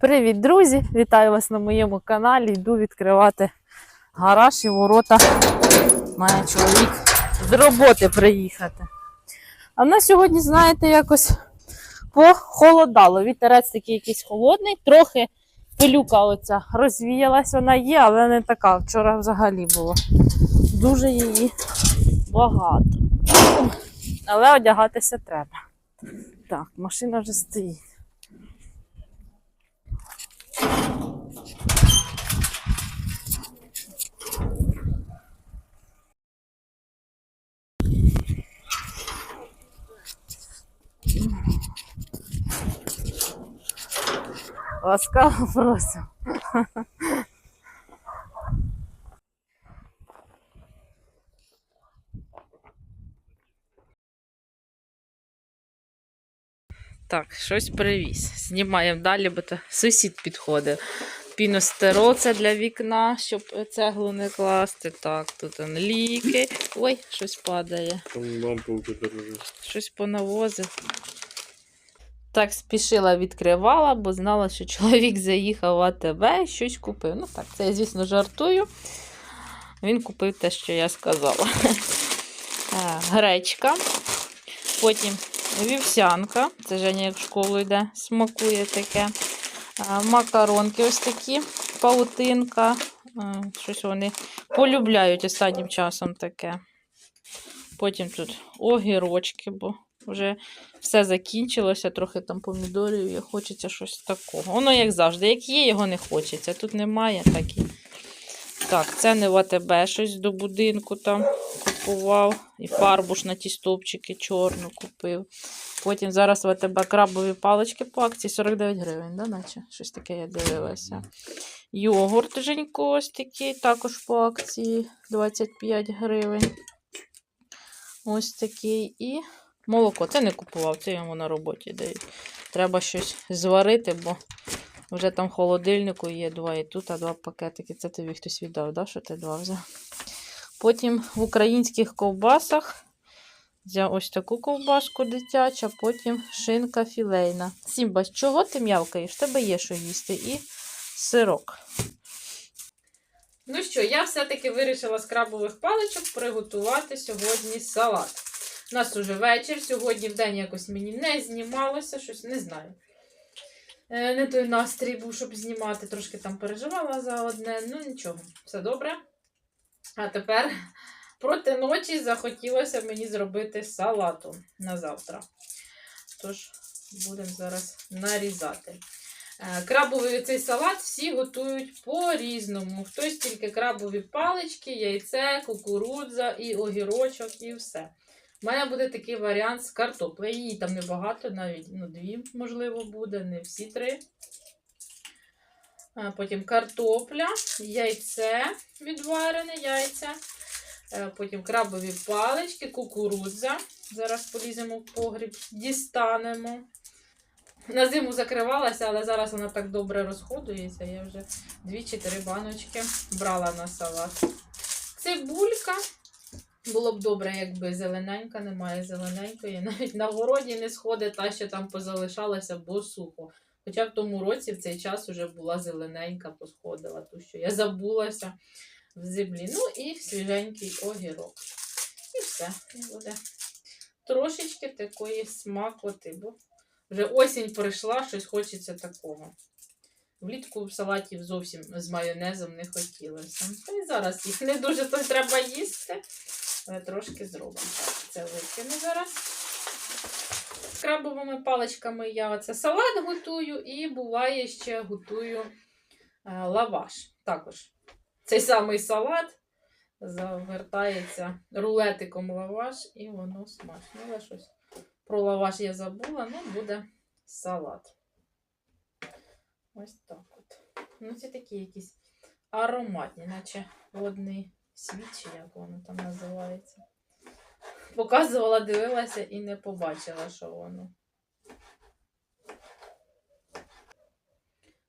Привіт, друзі! Вітаю вас на моєму каналі. Йду відкривати гараж і ворота. Має чоловік з роботи приїхати. А в нас сьогодні, знаєте, якось похолодало. Вітерець такий якийсь холодний, трохи пилюка оця розвіялась, вона є, але не така. Вчора взагалі було. Дуже її багато. Але одягатися треба. Так, машина вже стоїть. Ласкаво просим. Так, щось привіз. Знімаємо далі, бо то сусід підходить. Піностерол це для вікна, щоб цеглу не класти. Так, тут он ліки. Ой, щось падає. Там лампа у. Щось понавозив. Так спішила відкривала, бо знала, що чоловік заїхав в АТБ і щось купив. Ну так, це я, звісно, жартую. Він купив те, що я сказала. Е, Гречка. Потім вівсянка. Це Женя як в школу йде, смакує таке. Макаронки ось такі, паутинка. Щось вони полюбляють останнім часом таке. Потім тут огірочки, бо вже все закінчилося, трохи там помідорів, і хочеться щось такого. Воно, як завжди, як є, його не хочеться. Тут немає, так і. Так, це не в АТБ щось до будинку там купував. І фарбу ж на ті стовпчики чорну купив. Потім зараз в АТБ крабові палички по акції 49 гривень, да, наче? Щось таке я дивилася. Йогурт Женько такий, також по акції 25 гривень. Ось такий. І молоко. Це не купував, це йому на роботі дають. Треба щось зварити, бо вже там в холодильнику є два і тут, а два пакетики. Це тобі хтось віддав, да? що ти два взяв? Потім в українських ковбасах взяв ось таку ковбаску дитяча, потім шинка філейна. Сімба, чого ти м'явкаєш? Тебе є що їсти. І сирок. Ну що, я все-таки вирішила з крабових паличок приготувати сьогодні салат. У нас уже вечір, сьогодні в день якось мені не знімалося, щось не знаю. Е, Не той настрій був, щоб знімати, трошки там переживала за одне. Ну нічого, все добре. А тепер проти ночі захотілося мені зробити салату на завтра. Тож, будемо зараз нарізати. Е, Крабовий цей салат всі готують по-різному. Хтось тільки крабові палички, яйце, кукурудза і огірочок, і все. У мене буде такий варіант з картоплею. Її там небагато, навіть ну, дві, можливо, буде, не всі три. Потім картопля, яйце відварене яйця. Е, Потім крабові палички, кукурудза. Зараз поліземо в погріб, дістанемо. На зиму закривалася, але зараз вона так добре розходується. Я вже дві чи три баночки брала на салат. Цибулька. Було б добре, якби зелененька, немає зелененької. Навіть на городі не сходить та, що там позалишалася, бо сухо. Хоча в тому році в цей час вже була зелененька, посходила, ту, що я забулася в землі. Ну і свіженький огірок. І все. І буде трошечки такої смакоти, бо вже осінь прийшла, щось хочеться такого. Влітку салатів зовсім з майонезом не хотілося. Та й зараз їх не дуже то треба їсти. Але трошки зробимо. Це викину зараз. З крабовими паличками я оце салат готую і буває ще готую е, лаваш. Також цей самий салат завертається рулетиком лаваш, і воно смачно. Але щось про лаваш я забула, ну буде салат. Ось так от. Ну, це такі якісь ароматні, наче водний світ, чи як воно там називається. Показувала, дивилася і не побачила, що воно.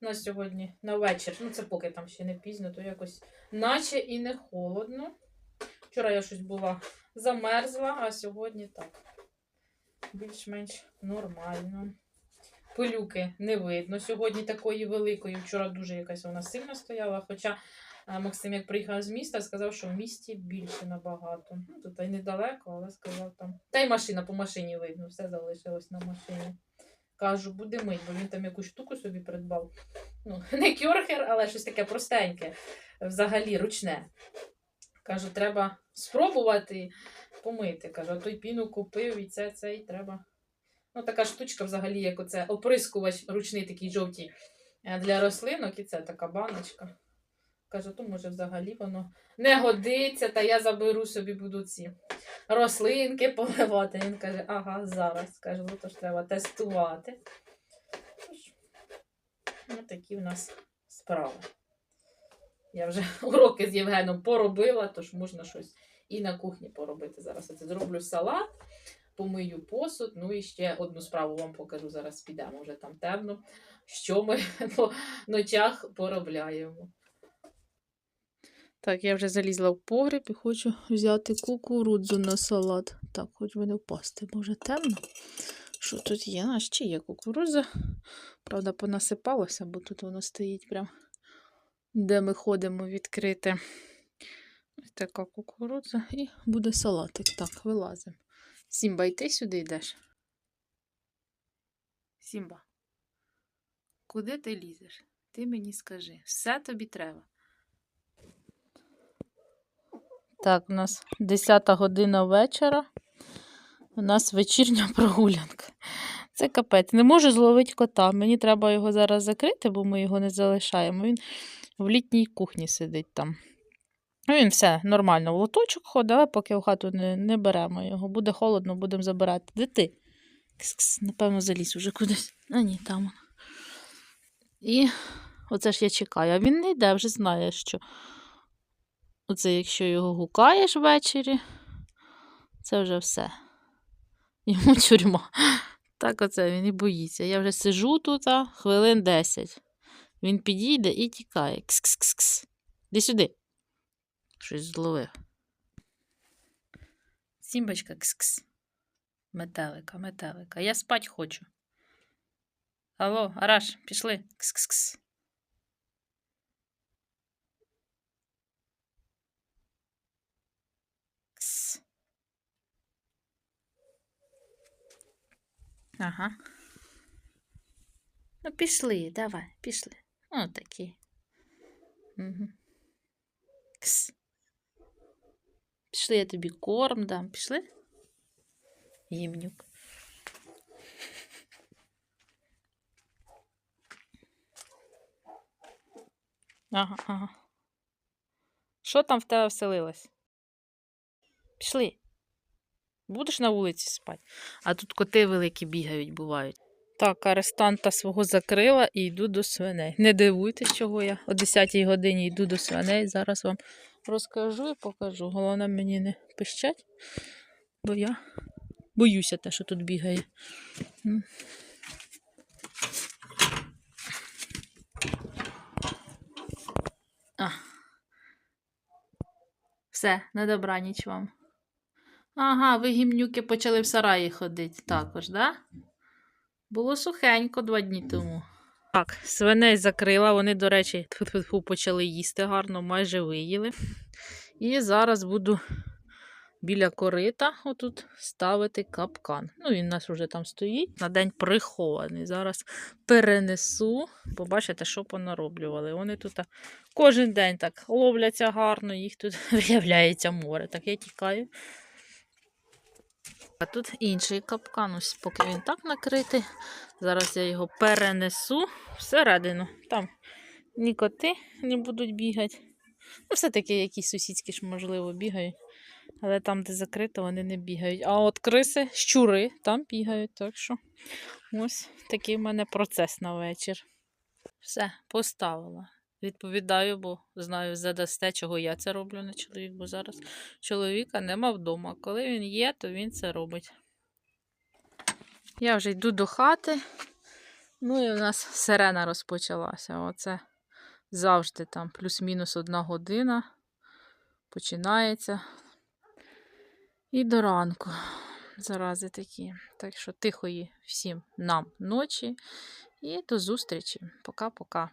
У нас сьогодні на вечір, ну це поки там ще не пізно, то якось наче і не холодно. Вчора я щось була замерзла, а сьогодні так. Більш-менш нормально. пилюки не видно. Сьогодні такої великої. Вчора дуже якась вона сильно стояла. Хоча е, Максим, як приїхав з міста, сказав, що в місті більше набагато. Ну, тут і недалеко, але сказав там. Та й машина по машині видно, все залишилось на машині. Кажу, буде мить, бо він там якусь штуку собі придбав. Ну, не кьорхер, але щось таке простеньке, взагалі ручне. Кажу, треба спробувати помити. Кажу, а той піну купив і це, це і треба. Ну, така штучка взагалі, як оце оприскувач ручний такий жовтий е, для рослинок, і це така баночка. Кажу, то може взагалі воно не годиться, та я заберу собі буду ці рослинки поливати. Він каже, ага, зараз. Каже, ну то ж треба тестувати. Тож, ну, такі в нас справи. Я вже уроки з Євгеном поробила, тож можна щось і на кухні поробити. Зараз я зроблю салат, помию посуд. Ну і ще одну справу вам покажу. Зараз підемо вже там темно, що ми по ночах поробляємо. Так, я вже залізла в погріб і хочу взяти кукурудзу на салат. Так, хоч би не впасти, бо вже темно. Що тут є? А ще є кукурудза. Правда, понасипалося, бо тут воно стоїть прям, де ми ходимо відкрити. Ось така кукурудза і буде салатик. Так, вилазимо. Сімба, йти сюди йдеш. Сімба. Куди ти лізеш? Ти мені скажи. Все тобі треба. Так, у нас 10 година вечора. У нас вечірня прогулянка. Це капець. Не можу зловити кота. Мені треба його зараз закрити, бо ми його не залишаємо. Він в літній кухні сидить там. Ну, Він все нормально в лоточок ходить, але поки в хату не, не беремо його. Буде холодно, будемо забирати. Де ти? Кс-кс, напевно, заліз уже кудись. А ні, там. І оце ж я чекаю. А він не йде, вже знає, що. Оце, якщо його гукаєш ввечері, це вже все. Йому тюрма. Так оце він і боїться. Я вже сижу тут хвилин 10. Він підійде і тікає. Кс-кс-кс-кс. Іди сюди. Щось зловив. Сімбочка, кс-кс. Метелика, метелика. Я спать хочу. Алло, Араш, пішли. Кс-кс-кс. Кс. Ага. Ну, пішли, давай, пішли. О, такі. Угу. Кс. Пішли, я тобі корм дам. Пішли? Гімнюк. Ага, ага. Що там в тебе вселилось? Пішли. Будеш на вулиці спати. А тут коти великі бігають, бувають. Так, арестанта свого закрила і йду до свиней. Не дивуйтесь, чого я о 10-й годині йду до свиней. Зараз вам розкажу і покажу. Головне мені не пищать, бо я боюся те, що тут бігає. А. Все, на добраніч вам. Ага, ви гімнюки почали в сараї ходити також, да? Було сухенько два дні тому. Так, свиней закрила, вони, до речі, почали їсти гарно, майже виїли. І зараз буду біля корита отут ставити капкан. Ну, він у нас вже там стоїть, на день прихований. Зараз перенесу. Побачите, що понароблювали. Вони тут кожен день так ловляться гарно, їх тут виявляється море. Так я тікаю. А тут інший капкан, ось поки він так накритий. Зараз я його перенесу всередину. Там ні коти не будуть бігати. Ну, все-таки якісь сусідські ж, можливо, бігають. Але там, де закрито, вони не бігають. А от криси, щури там бігають. Так що ось такий в мене процес на вечір. Все, поставила. Відповідаю, бо знаю, задасте, чого я це роблю на чоловік, бо зараз чоловіка нема вдома. Коли він є, то він це робить. Я вже йду до хати. Ну і у нас сирена розпочалася. Оце завжди там плюс-мінус одна година починається. І до ранку. зарази такі. Так що тихої всім нам ночі і до зустрічі. Пока-пока.